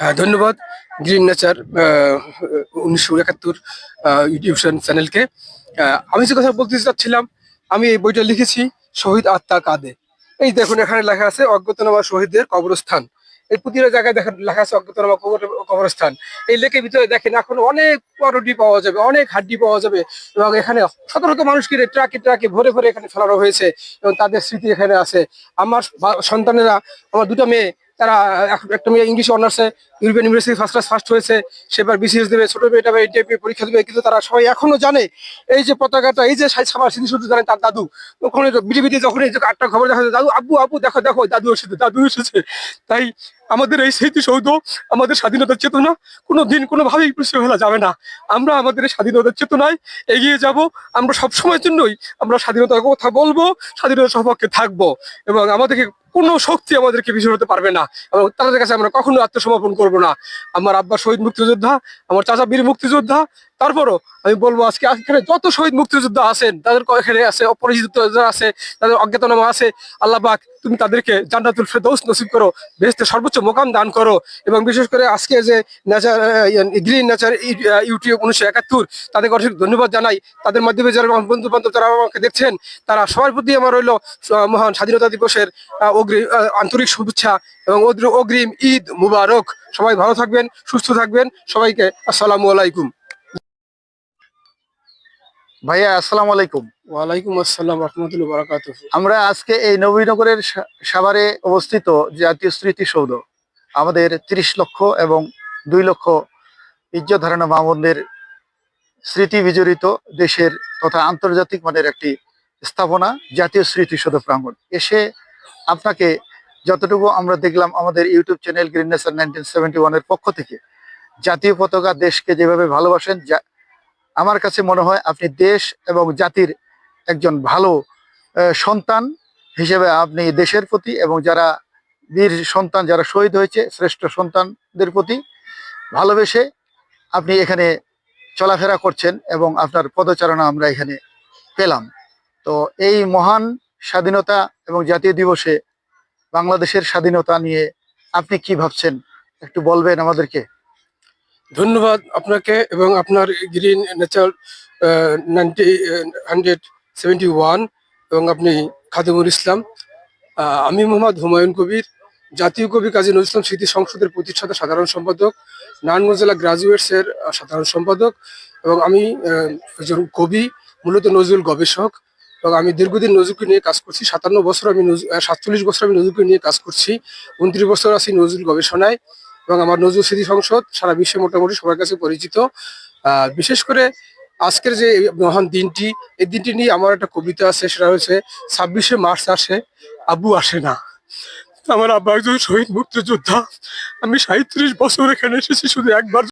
হ্যাঁ ধন্যবাদ green nature উনিশশো একাত্তর ইউটিউব চ্যানেলকে। আমি যে কথা বলতে চাচ্ছিলাম, আমি এই বইটা লিখেছি, শহীদ আত্মা কাদে। এই দেখুন, এখানে লেখা আছে, অজ্ঞাতনামা শহীদদের কবরস্থান। এই প্রতিটা জায়গায় দেখেন লেখা আছে কবরস্থান। এই লেকের ভিতরে দেখেন এখন অনেক পরডি পাওয়া যাবে, অনেক হাড্ডি পাওয়া যাবে এবং এখানে শত শত মানুষকে ট্রাকে ট্রাকে ভরে ভরে এখানে ফেলানো হয়েছে এবং তাদের স্মৃতি এখানে আছে। আমার সন্তানেরা, আমার দুটো মেয়ে তারা এক- একটা মেয়ে ইংলিশ অনার্সে European university first class first হয়েছে সেবার বিসিএস দেবে, ছোট মেয়েটা এনটিএপি পরীক্ষা দেবে, কিন্তু তারা সবাই এখনও জানে, এই যে পতাকাটা, এই যে সাবার স্মৃতি শুধু জানে তার দাদু ওখানে বিটিভিতে যখন এই যে আটটা খবর দেখা যায়, দাদু, আব্বু আব্বু, দেখো দেখো, দাদু এসেছে দাদু এসেছে। তাই আমাদের এই স্মৃতিসৌধ, আমাদের স্বাধীনতার চেতনা কোনো দিন কোনোভাবেই পিছিয়ে ফেলা যাবে না। আমরা আমাদের এই স্বাধীনতার চেতনায় এগিয়ে যাব, আমরা সব সময়ের জন্যই আমরা স্বাধীনতার কথা বলব, স্বাধীনতার সপক্ষে থাকব, এবং আমাদেরকে কোনো শক্তি আমাদেরকে পিছু হতে পারবে না এবং তাদের কাছে আমরা কখনো আত্মসমর্পণ করব না। আমার আব্বা শহীদ মুক্তিযোদ্ধা, আমার চাচা বীর মুক্তিযোদ্ধা তারপরও আমি বলব আজকে এখানে যত শহীদ মুক্তিযোদ্ধা আছেন তাদের এখানে আছে অপরিচিত আছে তাদের অজ্ঞাতনামা আছে আল্লাহ পাক তুমি তাদেরকে জান্নাতুল ফেরদৌস নসিব করো বেহেশতে সর্বোচ্চ মোকাম দান করো এবং বিশেষ করে আজকে যে নেচার গ্রিন নেচার ইউটিউব উনিশশো একাত্তর তাদেরকে অনেক ধন্যবাদ জানাই। তাদের মাধ্যমে যারা বন্ধু বান্ধব যারা আমাকে দেখছেন তারা সবার প্রতি আমার রইল মহান স্বাধীনতা দিবসের আহ, অগ্রি আহ, আন্তরিক শুভেচ্ছা এবং অগ্রিম ঈদ মুবারক। সবাই ভালো থাকবেন সুস্থ থাকবেন। সবাইকে আসসালামু আলাইকুম। ভাইয়া আসসালামু আলাইকুম। ওয়ালাইকুম আসসালাম রহমতুল্লাহ বারাকাত আমরা আজকে এই নবীনগরের সাভারে অবস্থিত জাতীয় স্মৃতিসৌধ আমাদের ত্রিশ লক্ষ এবং দুই লক্ষ ইজ্জত ধারণা মামুনদের স্মৃতি বিজড়িত দেশের তথা আন্তর্জাতিক মানের একটি স্থাপনা জাতীয় স্মৃতিসৌধ প্রাঙ্গণ। এসে আপনাকে যতটুকু আমরা দেখলাম আমাদের YouTube channel green nation nineteen seventy ওয়ানের পক্ষ থেকে জাতীয় পতাকা দেশকে যেভাবে ভালোবাসেন যা আমার কাছে মনে হয় আপনি দেশ এবং জাতির একজন ভালো সন্তান হিসেবে আপনি দেশের প্রতি এবং যারা বীর সন্তান, যারা শহীদ হয়েছে, শ্রেষ্ঠ সন্তানদের প্রতি ভালোবেসে আপনি এখানে চলাফেরা করছেন এবং আপনার পদচারণা আমরা এখানে পেলাম। তো এই মহান স্বাধীনতা এবং জাতীয় দিবসে বাংলাদেশের স্বাধীনতা নিয়ে আপনি কি ভাবছেন? একটু বলবেন আমাদেরকে। ধন্যবাদ আপনাকে এবং আপনার green nature ninety hundred seventy one এবং আপনি খাদিমুল ইসলাম। আমি মোহাম্মদ হুমায়ুন কবির, জাতীয় কবি কাজী নজরুল ইসলাম স্মৃতি সংসদের প্রতিষ্ঠাতা সাধারণ সম্পাদক, নারায়ণগঞ্জ জেলা গ্রাজুয়েটস এর সাধারণ সম্পাদক এবং আমি একজন কবি, মূলত নজরুল গবেষক এবং আমি দীর্ঘদিন নজরুলকে নিয়ে কাজ করছি। সাতান্ন বছর আমি সাতচল্লিশ বছর আমি নজরুলকে নিয়ে কাজ করছি। উনত্রিশ বছর আছি নজরুল গবেষণায়। এবং আমার নজরুল স্মৃতি সংসদ সারা বিশ্বে মোটামুটি সবার কাছে পরিচিত। বিশেষ করে আজকের যে মহান দিনটি, এই দিনটি নিয়ে আমার একটা কবিতা আছে, সেটা হচ্ছে, ছাব্বিশে মার্চ আসে আব্বু আসে না। আমার আব্বা একজন শহীদ মুক্তিযোদ্ধা। আমি সাঁত্রিশ বছর এখানে এসেছি, শুধু একবার